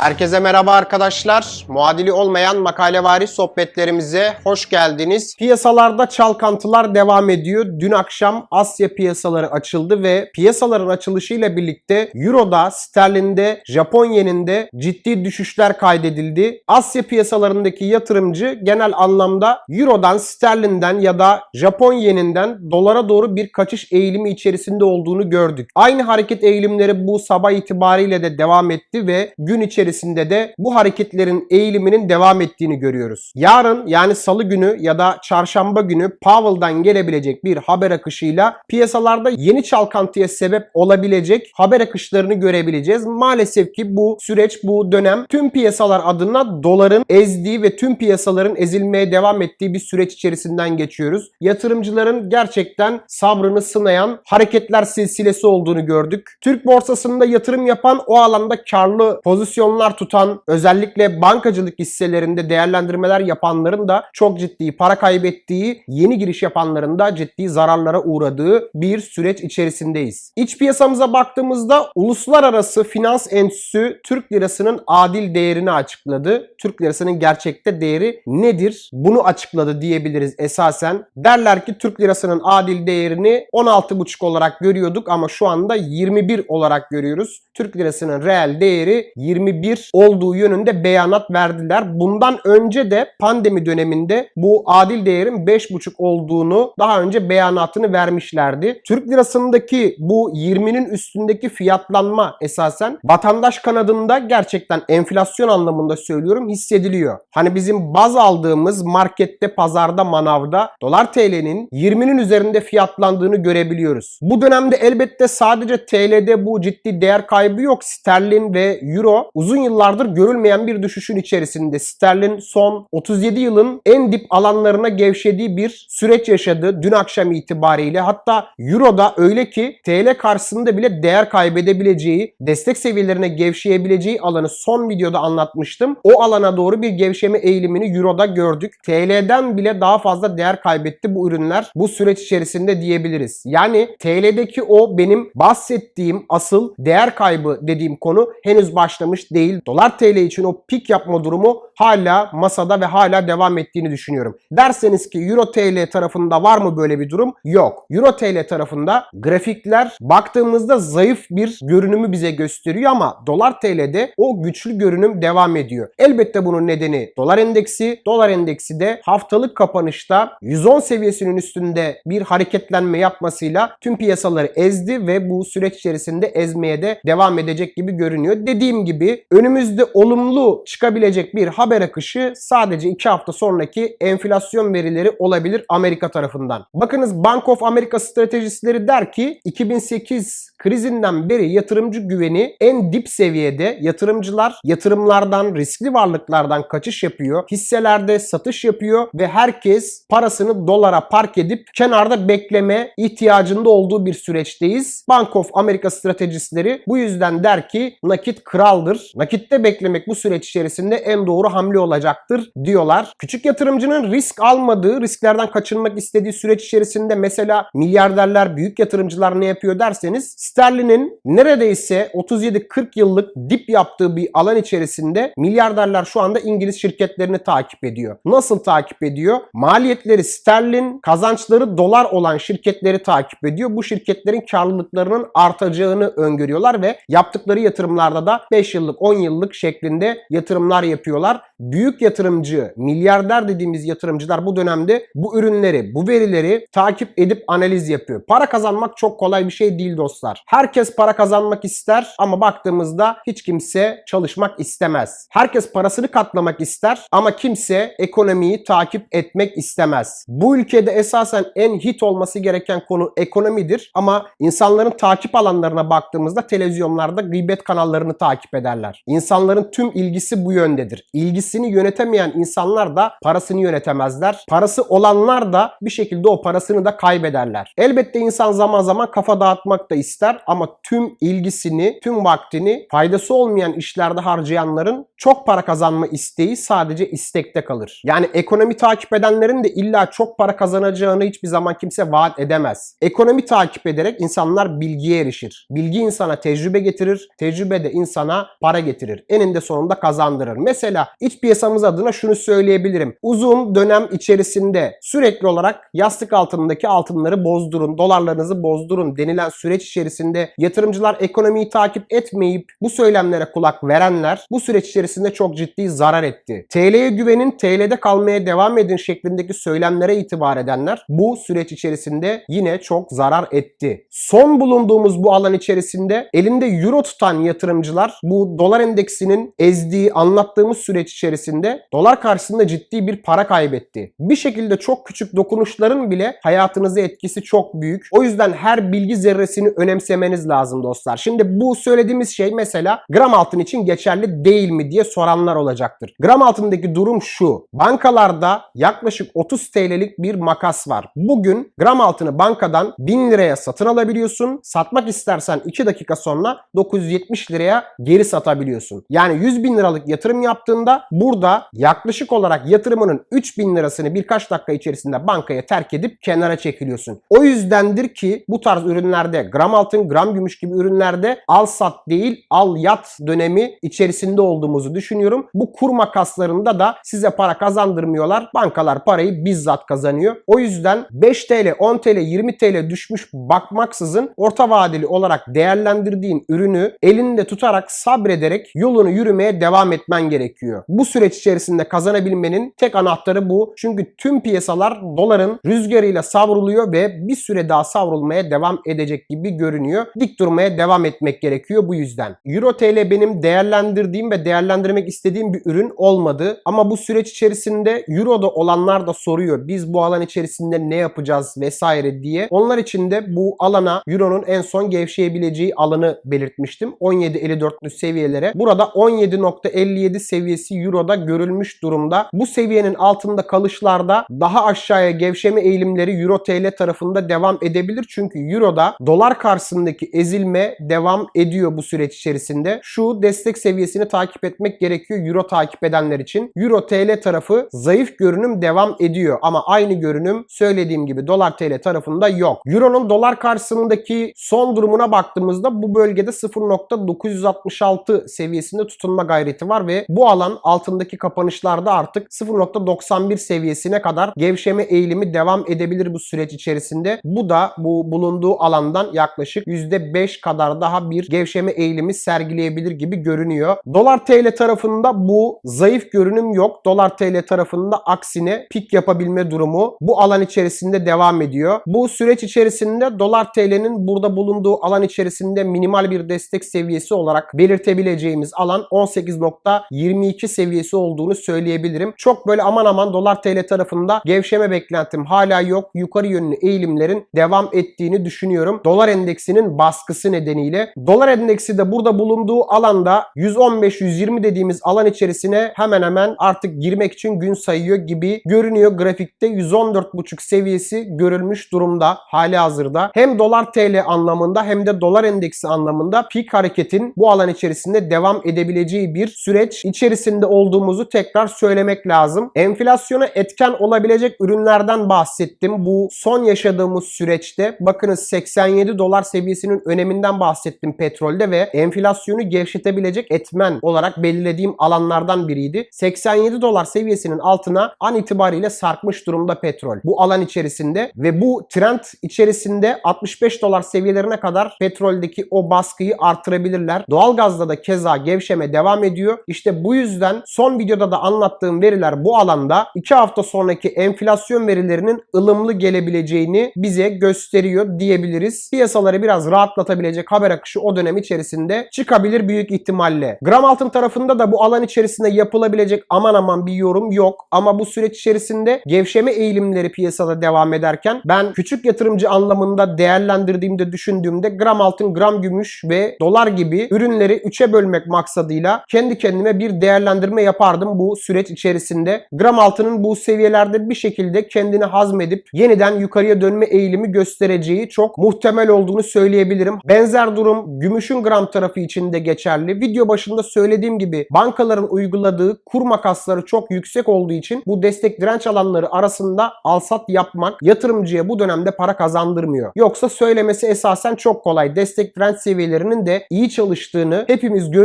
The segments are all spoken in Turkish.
Herkese merhaba arkadaşlar. Muadili olmayan makalevari sohbetlerimize hoş geldiniz. Piyasalarda çalkantılar devam ediyor. Dün akşam Asya piyasaları açıldı ve piyasaların açılışıyla birlikte Euro'da, sterlinde, Japon yeninde ciddi düşüşler kaydedildi. Asya piyasalarındaki yatırımcı genel anlamda Euro'dan, sterlinden ya da Japon yeninden dolara doğru bir kaçış eğilimi içerisinde olduğunu gördük. Aynı hareket eğilimleri bu sabah itibariyle de devam etti ve gün içerisinde de bu hareketlerin eğiliminin devam ettiğini görüyoruz. Yarın yani salı günü ya da çarşamba günü Powell'dan gelebilecek bir haber akışıyla piyasalarda yeni çalkantıya sebep olabilecek haber akışlarını görebileceğiz. Maalesef ki bu süreç, bu dönem tüm piyasalar adına doların ezdiği ve tüm piyasaların ezilmeye devam ettiği bir süreç içerisinden geçiyoruz. Yatırımcıların gerçekten sabrını sınayan hareketler silsilesi olduğunu gördük. Türk borsasında yatırım yapan o alanda karlı pozisyonlar tutan özellikle bankacılık hisselerinde değerlendirmeler yapanların da çok ciddi para kaybettiği, yeni giriş yapanların da ciddi zararlara uğradığı bir süreç içerisindeyiz. İç piyasamıza baktığımızda uluslararası finans enstitüsü Türk lirasının adil değerini açıkladı. Türk lirasının gerçekte değeri nedir? Bunu açıkladı diyebiliriz esasen. Derler ki Türk lirasının adil değerini 16,5 olarak görüyorduk ama şu anda 21 olarak görüyoruz. Türk lirasının reel değeri 21 olduğu yönünde beyanat verdiler. Bundan önce de pandemi döneminde bu adil değerin 5,5 olduğunu daha önce beyanatını vermişlerdi. Türk lirasındaki bu 20'nin üstündeki fiyatlanma esasen vatandaş kanadında gerçekten enflasyon anlamında söylüyorum hissediliyor. Hani bizim baz aldığımız markette, pazarda, manavda dolar TL'nin 20'nin üzerinde fiyatlandığını görebiliyoruz. Bu dönemde elbette sadece TL'de bu ciddi değer kaybı yok. Sterlin ve Euro uzun yıllardır görülmeyen bir düşüşün içerisinde. Sterlin son 37 yılın en dip alanlarına gevşediği bir süreç yaşadı dün akşam itibariyle. Hatta Euro'da öyle ki TL karşısında bile değer kaybedebileceği, destek seviyelerine gevşeyebileceği alanı son videoda anlatmıştım. O alana doğru bir gevşeme eğilimini Euro'da gördük. TL'den bile daha fazla değer kaybetti bu ürünler bu süreç içerisinde diyebiliriz. Yani TL'deki o benim bahsettiğim asıl değer kaybı dediğim konu henüz başlamış değil. Dolar TL için o pik yapma durumu hala masada ve hala devam ettiğini düşünüyorum. Derseniz ki Euro TL tarafında var mı böyle bir durum? Yok. Euro TL tarafında grafikler baktığımızda zayıf bir görünümü bize gösteriyor ama Dolar TL'de o güçlü görünüm devam ediyor. Elbette bunun nedeni dolar endeksi. Dolar endeksi de haftalık kapanışta 110 seviyesinin üstünde bir hareketlenme yapmasıyla tüm piyasaları ezdi ve bu süreç içerisinde ezmeye de devam edecek gibi görünüyor. Dediğim gibi önümüzde olumlu çıkabilecek bir haber akışı sadece 2 hafta sonraki enflasyon verileri olabilir Amerika tarafından. Bakınız Bank of America stratejistleri der ki 2008 krizinden beri yatırımcı güveni en dip seviyede. Yatırımcılar yatırımlardan, riskli varlıklardan kaçış yapıyor. Hisselerde satış yapıyor ve herkes parasını dolara park edip kenarda bekleme ihtiyacında olduğu bir süreçteyiz. Bank of America stratejistleri bu yüzden der ki nakit kraldır. Nakitte beklemek bu süreç içerisinde en doğru hamle olacaktır diyorlar. Küçük yatırımcının risk almadığı, risklerden kaçınmak istediği süreç içerisinde mesela milyarderler, büyük yatırımcılar ne yapıyor derseniz sterlinin neredeyse 37-40 yıllık dip yaptığı bir alan içerisinde milyarderler şu anda İngiliz şirketlerini takip ediyor. Nasıl takip ediyor? Maliyetleri sterlin, kazançları dolar olan şirketleri takip ediyor. Bu şirketlerin karlılıklarının artacağını öngörüyorlar ve yaptıkları yatırımlarda da 5 yıllık, 10 yıllık şeklinde yatırımlar yapıyorlar. Büyük yatırımcı, milyarder dediğimiz yatırımcılar bu dönemde bu ürünleri, bu verileri takip edip analiz yapıyor. Para kazanmak çok kolay bir şey değil dostlar. Herkes para kazanmak ister ama baktığımızda hiç kimse çalışmak istemez. Herkes parasını katlamak ister ama kimse ekonomiyi takip etmek istemez. Bu ülkede esasen en hit olması gereken konu ekonomidir ama insanların takip alanlarına baktığımızda televizyonlarda gıybet kanallarını takip ederler. İnsanların tüm ilgisi bu yöndedir. İlgisini yönetemeyen insanlar da parasını yönetemezler. Parası olanlar da bir şekilde o parasını da kaybederler. Elbette insan zaman zaman kafa dağıtmak da ister ama tüm ilgisini, tüm vaktini faydası olmayan işlerde harcayanların çok para kazanma isteği sadece istekte kalır. Yani ekonomi takip edenlerin de illa çok para kazanacağını hiçbir zaman kimse vaat edemez. Ekonomi takip ederek insanlar bilgiye erişir. Bilgi insana tecrübe getirir, tecrübe de insana para getirir. Eninde sonunda kazandırır. Mesela iç piyasamız adına şunu söyleyebilirim. Uzun dönem içerisinde sürekli olarak yastık altındaki altınları bozdurun, dolarlarınızı bozdurun denilen süreç içerisinde yatırımcılar ekonomiyi takip etmeyip bu söylemlere kulak verenler bu süreç içerisinde çok ciddi zarar etti. TL'ye güvenin, TL'de kalmaya devam edin şeklindeki söylemlere itibar edenler bu süreç içerisinde yine çok zarar etti. Son bulunduğumuz bu alan içerisinde elinde euro tutan yatırımcılar bu dolar endeksinin ezdiği anlattığımız süreç içerisinde dolar karşısında ciddi bir para kaybetti. Bir şekilde çok küçük dokunuşların bile hayatınıza etkisi çok büyük. O yüzden her bilgi zerresini önemsemeniz lazım dostlar. Şimdi bu söylediğimiz şey mesela gram altın için geçerli değil mi diye soranlar olacaktır. Gram altındaki durum şu. Bankalarda yaklaşık 30 TL'lik bir makas var. Bugün gram altını bankadan 1000 liraya satın alabiliyorsun. Satmak istersen 2 dakika sonra 970 liraya geri satabiliyorsun. Yani 100 bin liralık yatırım yaptığında burada yaklaşık olarak yatırımının 3000 lirasını birkaç dakika içerisinde bankaya terk edip kenara çekiliyorsun. O yüzdendir ki bu tarz ürünlerde gram altın, gram gümüş gibi ürünlerde al sat değil al yat dönemi içerisinde olduğumuzu düşünüyorum. Bu kur makaslarında da size para kazandırmıyorlar. Bankalar parayı bizzat kazanıyor. O yüzden 5 TL, 10 TL, 20 TL düşmüş bakmaksızın orta vadeli olarak değerlendirdiğin ürünü elinde tutarak sabrederek yolunu yürümeye devam etmen gerekiyor. Bu süreç içerisinde kazanabilmenin tek anahtarı bu. Çünkü tüm piyasalar doların rüzgarıyla savruluyor ve bir süre daha savrulmaya devam edecek gibi görünüyor. Dik durmaya devam etmek gerekiyor bu yüzden. Euro TL benim değerlendirdiğim ve değerlendirmek istediğim bir ürün olmadı. Ama bu süreç içerisinde Euro'da olanlar da soruyor. Biz bu alan içerisinde ne yapacağız vesaire diye. Onlar için de bu alana Euro'nun en son gevşeyebileceği alanı belirtmiştim. 17.54'lü seviyelere. Burada 17.57 seviyesi Euro'da görülmüş durumda. Bu seviyenin altında kalışlarda daha aşağıya gevşeme eğilimleri Euro TL tarafında devam edebilir. Çünkü Euro'da dolar karşısındaki ezilme devam ediyor bu süreç içerisinde. Şu destek seviyesini takip etmek gerekiyor Euro takip edenler için. Euro TL tarafı zayıf görünüm devam ediyor ama aynı görünüm söylediğim gibi dolar TL tarafında yok. Euro'nun dolar karşısındaki son durumuna baktığımızda bu bölgede 0.966 seviyesinde tutunma gayreti var ve bu alan altındaki kapanışlarda artık 0.91 seviyesine kadar gevşeme eğilimi devam edebilir bu süreç içerisinde. Bu da bu bulunduğu alandan yaklaşık %5 kadar daha bir gevşeme eğilimi sergileyebilir gibi görünüyor. Dolar TL tarafında bu zayıf görünüm yok. Dolar TL tarafında aksine pik yapabilme durumu bu alan içerisinde devam ediyor. Bu süreç içerisinde dolar TL'nin burada bulunduğu alan içerisinde minimal bir destek seviyesi olarak belirtebileceğimiz alan 18.22 seviyesi olduğunu söyleyebilirim. Çok böyle aman aman dolar TL tarafında gevşeme beklentim hala yok. Yukarı yönlü eğilimlerin devam ettiğini düşünüyorum. Dolar endeksinin baskısı nedeniyle. Dolar endeksi de burada bulunduğu alanda 115-120 dediğimiz alan içerisine hemen hemen artık girmek için gün sayıyor gibi görünüyor grafikte. 114.5 seviyesi görülmüş durumda hali hazırda. Hem dolar TL anlamında hem de dolar endeksi anlamında pik hareketin bu alan içerisinde devam edebileceği bir süreç içerisinde olduğumuzu tekrar söylemek lazım. Enflasyona etken olabilecek ürünlerden bahsettim. Bu son yaşadığımız süreçte bakınız 87 dolar seviyesinin öneminden bahsettim petrolde ve enflasyonu gevşetebilecek etmen olarak belirlediğim alanlardan biriydi. 87 dolar seviyesinin altına an itibariyle sarkmış durumda petrol. Bu alan içerisinde ve bu trend içerisinde 65 dolar seviyelerine kadar petroldeki o baskıyı artırabilirler. Doğalgazda da keza gevşeme devam ediyor. İşte bu yüzden son videoda da anlattığım veriler bu alanda 2 hafta sonraki enflasyon verilerinin ılımlı gelebileceğini bize gösteriyor diyebiliriz. Piyasaları biraz rahatlatabilecek haber akışı o dönem içerisinde çıkabilir büyük ihtimalle. Gram altın tarafında da bu alan içerisinde yapılabilecek aman aman bir yorum yok. Ama bu süreç içerisinde gevşeme eğilimleri piyasada devam ederken ben küçük yatırımcı anlamında değerlendirdiğimde düşündüğümde gram altın, gram gümüş ve dolar gibi ürünleri 3'e bölmek maksadıyla kendi kendime bir değerlendirme yapardım bu süreç içerisinde. Gram altının bu seviyelerde bir şekilde kendini hazmedip yeniden yukarıya dönme eğilimi göstereceği çok muhtemel olduğunu söyleyebilirim. Benzer durum gümüşün gram tarafı için de geçerli. Video başında söylediğim gibi bankaların uyguladığı kur makasları çok yüksek olduğu için bu destek direnç alanları arasında alsat yapmak yatırımcıya bu dönemde para kazandırmıyor. Yoksa söylemesi esasen çok kolay. Destek direnç seviyelerinin de iyi çalıştığını hepimiz görüyoruz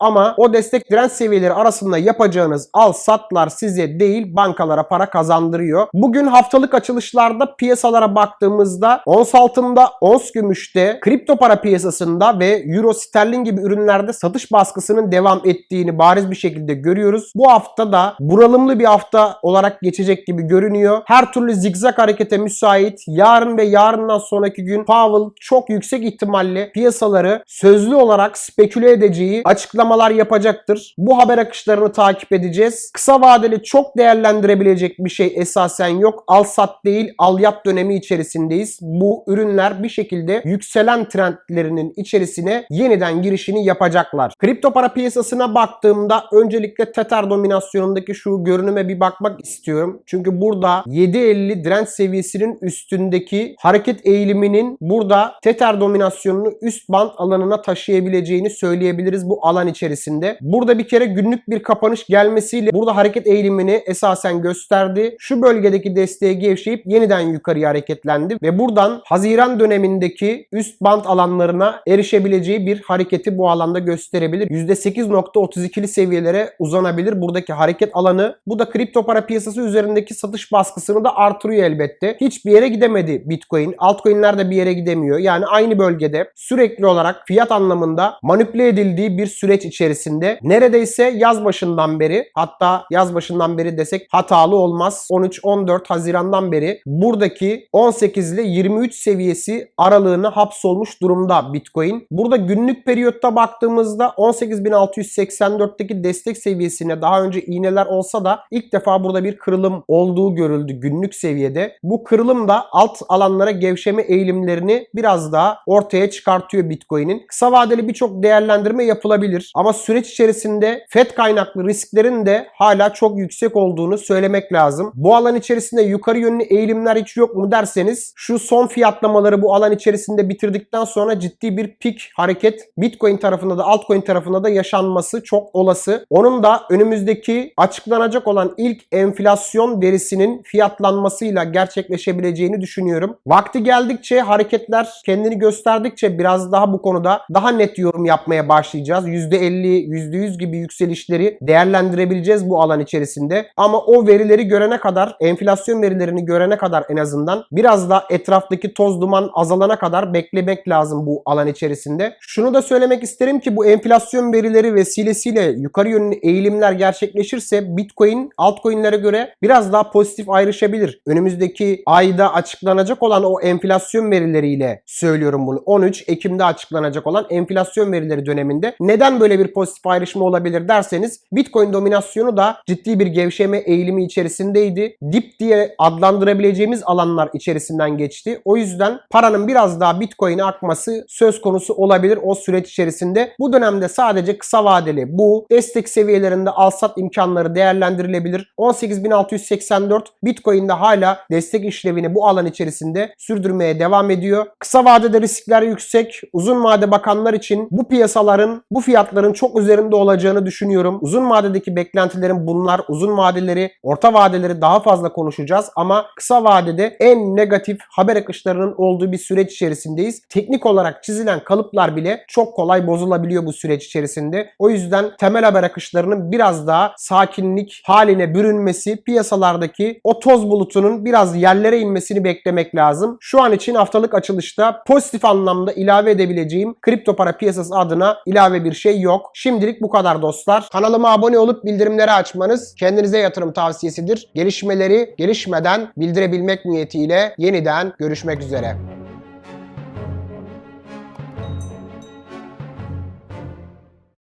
ama o destek direnç seviyeleri arasında yapacağınız al satlar size değil bankalara para kazandırıyor. Bugün haftalık açılışlarda piyasalara baktığımızda ons altında, ons gümüşte, kripto para piyasasında ve euro sterlin gibi ürünlerde satış baskısının devam ettiğini bariz bir şekilde görüyoruz. Bu hafta da buralımlı bir hafta olarak geçecek gibi görünüyor. Her türlü zigzag harekete müsait. Yarın ve yarından sonraki gün Powell çok yüksek ihtimalle piyasaları sözlü olarak speküle edeceği açıklamalar yapacaktır. Bu haber akışlarını takip edeceğiz. Kısa vadeli çok değerlendirebilecek bir şey esasen yok. Al sat değil al yat dönemi içerisindeyiz. Bu ürünler bir şekilde yükselen trendlerinin içerisine yeniden girişini yapacaklar. Kripto para piyasasına baktığımda öncelikle Tether dominasyonundaki şu görünüme bir bakmak istiyorum. Çünkü burada 7.50 direnç seviyesinin üstündeki hareket eğiliminin burada Tether dominasyonunu üst band alanına taşıyabileceğini söyleyebiliriz bu alan içerisinde. Burada bir kere günlük bir kapanış gelmesiyle burada hareket eğilimini esasen gösterdi. Şu bölgedeki desteğe gevşeyip yeniden yukarıya hareketlendi ve buradan Haziran dönemindeki üst band alanlarına erişebileceği bir hareketi bu alanda gösterebilir. %8.32'li seviyelere uzanabilir buradaki hareket alanı. Bu da kripto para piyasası üzerindeki satış baskısını da artırıyor elbette. Hiçbir yere gidemedi Bitcoin. Altcoin'ler de bir yere gidemiyor. Yani aynı bölgede sürekli olarak fiyat anlamında manipüle edildiği bir süreç içerisinde neredeyse yaz başından beri hatta yaz başından beri desek hatalı olmaz. 13-14 Haziran'dan beri buradaki 18 ile 23 seviyesi aralığına hapsolmuş durumda Bitcoin. Burada günlük periyotta baktığımızda 18.684'teki destek seviyesine daha önce iğneler olsa da ilk defa burada bir kırılım olduğu görüldü günlük seviyede. Bu kırılım da alt alanlara gevşeme eğilimlerini biraz daha ortaya çıkartıyor Bitcoin'in. Kısa vadeli birçok değerlendirme yapılabilir ama süreç içerisinde FED kaynaklı risklerin de hala çok yüksek olduğunu söylemek lazım. Bu alan içerisinde yukarı yönlü eğilimler hiç yok mu derseniz şu son fiyatlamaları bu alan içerisinde bitirdikten sonra ciddi bir pik hareket Bitcoin tarafında da altcoin tarafında da yaşanması çok olası. Onun da önümüzdeki açıklanacak olan ilk enflasyon verisinin fiyatlanmasıyla gerçekleşebileceğini düşünüyorum. Vakti geldikçe hareketler kendini gösterdikçe biraz daha bu konuda daha net yorum yapmaya başlayacağız. %50, %100 gibi yükselişleri değerlendirebileceğiz bu alan içerisinde. Ama o verileri görene kadar, enflasyon verilerini görene kadar en azından biraz da etraftaki toz duman azalana kadar beklemek lazım bu alan içerisinde. Şunu da söylemek isterim ki bu enflasyon verileri vesilesiyle yukarı yönlü eğilimler gerçekleşirse Bitcoin altcoin'lere göre biraz daha pozitif ayrışabilir. Önümüzdeki ayda açıklanacak olan o enflasyon verileriyle söylüyorum bunu. 13 Ekim'de açıklanacak olan enflasyon verileri döneminde neden böyle bir pozitif ayrışma olabilir derseniz Bitcoin dominasyonu da ciddi bir gevşeme eğilimi içerisindeydi. Dip diye adlandırabileceğimiz alanlar içerisinden geçti. O yüzden paranın biraz daha Bitcoin'e akması söz konusu olabilir o süreç içerisinde. Bu dönemde sadece kısa vadeli bu destek seviyelerinde alsat imkanları değerlendirilebilir. 18.684 Bitcoin'de hala destek işlevini bu alan içerisinde sürdürmeye devam ediyor. Kısa vadede riskler yüksek. Uzun vade bakanlar için bu piyasaların, bu fiyatların çok üzerinde olacağını düşünüyorum. Uzun vadedeki beklentilerin bunlar. Uzun vadeleri, orta vadeleri daha fazla konuşacağız ama kısa vadede en negatif haber akışlarının olduğu bir süreç içerisindeyiz. Teknik olarak çizilen kalıplar bile çok kolay bozulabiliyor bu süreç içerisinde. O yüzden temel haber akışlarının biraz daha sakinlik haline bürünmesi, piyasalardaki o toz bulutunun biraz yerlere inmesini beklemek lazım. Şu an için haftalık açılışta pozitif anlamda ilave edebileceğim kripto para piyasası adına ilave bir şey yok. Şimdilik bu kadar dostlar. Kanalıma abone olup bildirimleri açmanız kendinize yatırım tavsiyesidir. Gelişmeleri gelişmeden bildirebilmek niyetiyle yeniden görüşmek üzere.